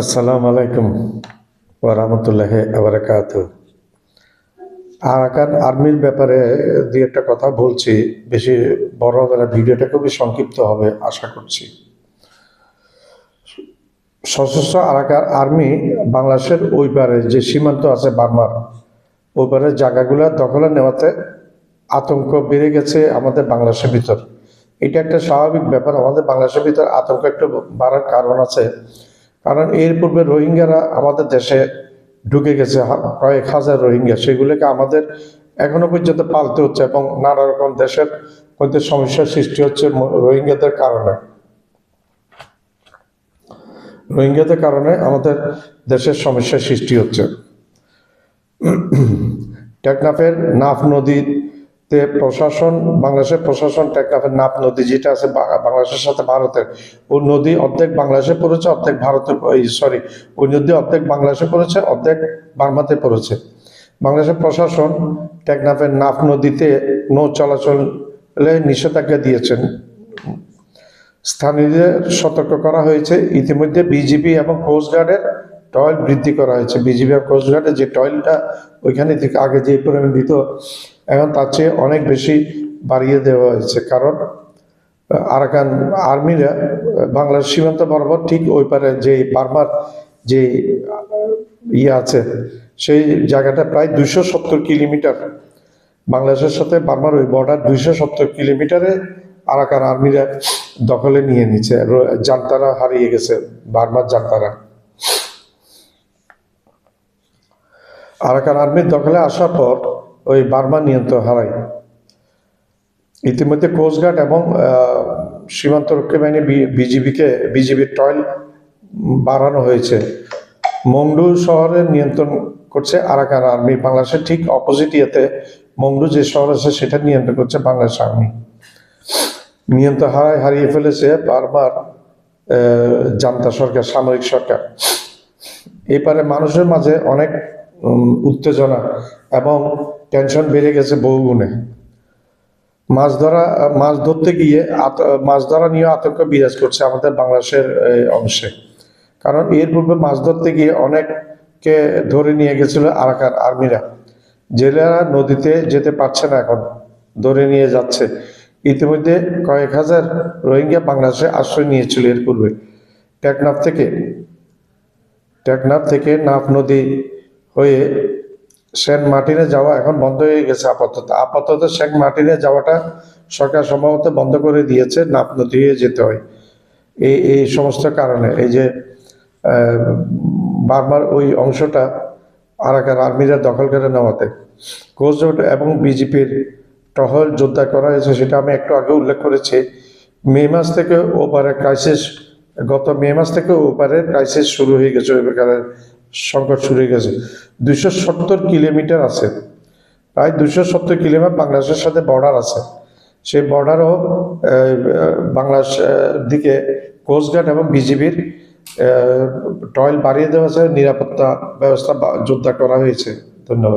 আসসালামু আলাইকুম ওরহামতুল্লাহ আবরাকাত আরাকান আর্মির ব্যাপারে দুই একটা কথা বলছি, বেশি বড় হবে ভিডিওটা খুবই সংক্ষিপ্ত হবে, আশা করছি। সশস্ত্র আরাকান আর্মি বাংলাদেশের ওই পারে যে সীমান্ত আছে বার্মার, ওই পারের জায়গাগুলো দখলে নেওয়াতে আতঙ্ক বেড়ে গেছে আমাদের বাংলাদেশের ভিতর। এটা একটা স্বাভাবিক ব্যাপার, আমাদের বাংলাদেশের ভিতর আতঙ্ক একটু বাড়ার কারণ আছে। কারণ এর পূর্বে রোহিঙ্গারা আমাদের দেশে ঢুকে গেছে কয়েক হাজার রোহিঙ্গা। সেগুলোকে আমাদের এখনও পর্যন্ত পালতে হচ্ছে এবং নানা রকম দেশের মধ্যে সমস্যার সৃষ্টি হচ্ছে রোহিঙ্গাদের কারণে। রোহিঙ্গাদের কারণে আমাদের দেশের সমস্যার সৃষ্টি হচ্ছে। টেকনাফের নাফ নদীতে প্রশাসন, বাংলাদেশের প্রশাসন টেকনাফের নাফ নদী যেটা আছে বাংলাদেশের সাথে ভারতের। ওই নদী অর্ধেক বাংলাদেশে পড়েছে, অর্ধেক ভারতে সরি ওই নদী অর্ধেক বাংলাদেশে পড়েছে, অর্ধেক বার্মাতে পড়েছে। বাংলাদেশের প্রশাসন টেকনাফের নাফ নদীতে নৌ চলাচলে নিষেধাজ্ঞা দিয়েছেন। স্থানীয়দের সতর্ক করা হয়েছে, ইতিমধ্যে বিজিবি এবং কোস্টগার্ডের টয়েল বৃদ্ধি করা হয়েছে। বিজিবি এবং কোস্টগার্ডের যে টয়েলটা ওইখানে থেকে আগে যে পরিমাণ দিত এখন তার চেয়ে অনেক বেশি বাড়িয়ে দেওয়া হয়েছে। কারণ আরাকান আর্মিরা বাংলাদেশ সীমান্ত বরাবর ঠিক ওই পারে যে বার্মার যে ইয়ে আছে, সেই জায়গাটা প্রায় দুইশো সত্তর কিলোমিটার। বাংলাদেশের সাথে বার্মার ওই বর্ডার দুইশো সত্তর কিলোমিটারে আরাকান আর্মিরা দখলে নিয়ে নিচ্ছে জান্তারা হারিয়ে গেছে, বার্মার জান্তারা। আরাকান আর্মির দখলে আসার পর ওই বার্মা নিয়ন্ত্রণ হারায়। ইতিমধ্যে কোস্টগার্ড এবং সীমান্ত রক্ষী বাহিনী বিজিবিকে বিজিবির টয়েল বাড়ানো হয়েছে। মংডু শহরে নিয়ন্ত্রণ করছে আরাকান আর্মি। বাংলাদেশের ঠিক অপোজিট ইয়েতে মংডু যে শহর আছে, সেটা নিয়ন্ত্রণ করছে বাংলাদেশ আর্মি। নিয়ন্ত্রণ হারায় হারিয়ে ফেলেছে বারবার জান্তা সরকার, সামরিক সরকার। এপারে মানুষের মাঝে অনেক উত্তেজনা এবং টেনশন বেড়ে গেছে বহুগুণে মাছ ধরা, মাছ ধরতে গিয়ে মাছ ধরা নিয়ে আতঙ্ক বিরাজ করছে আমাদের বাংলাদেশের অংশে। কারণ এর পূর্বে মাছ ধরতে গিয়ে অনেককে ধরে নিয়ে গেছিল আরাকার আর্মিরা। জেলেরা নদীতে যেতে পারছে না এখন, ধরে নিয়ে যাচ্ছে। ইতিমধ্যে কয়েক হাজার রোহিঙ্গা বাংলাদেশে আশ্রয় নিয়েছিল এর পূর্বে। টেকনাফ থেকে টেকনাফ থেকে নাফ নদী হয়ে সেন্ট মার্টিনে যাওয়া এখন বন্ধ হয়ে গেছে আপাতত। আপাতত সেন্ট মার্টিনে যাওয়াটা সরকার সম্ভবত বন্ধ করে দিয়েছে নাপ নদী যেতে হয়। এই এই সমস্ত কারণে। এই যে আহ, বার্মার ওই অংশটা আরাকান আর্মিরা দখল করে নেওয়াতে। কোস্টগার্ড এবং বিজেপির টহল যোদ্ধা করা হয়েছে সেটা আমি একটু আগে উল্লেখ করেছি। মে মাস থেকে ওপারে ক্রাইসিস গত মে মাস থেকে ওপারে ক্রাইসিস শুরু হয়ে গেছে ওই প্রকারের সংকট শুরু হয়ে গেছে। দুইশো সত্তর কিলোমিটার আছে। প্রায় দুশো সত্তর কিলোমিটার বাংলাদেশের সাথে বর্ডার আছে। সেই বর্ডারও বাংলাদেশ দিকে কোস্টগার্ড এবং বিজিবির টয়েল বাড়িয়ে দেওয়া হয়েছে নিরাপত্তা ব্যবস্থা জোরদার করা হয়েছে। ধন্যবাদ।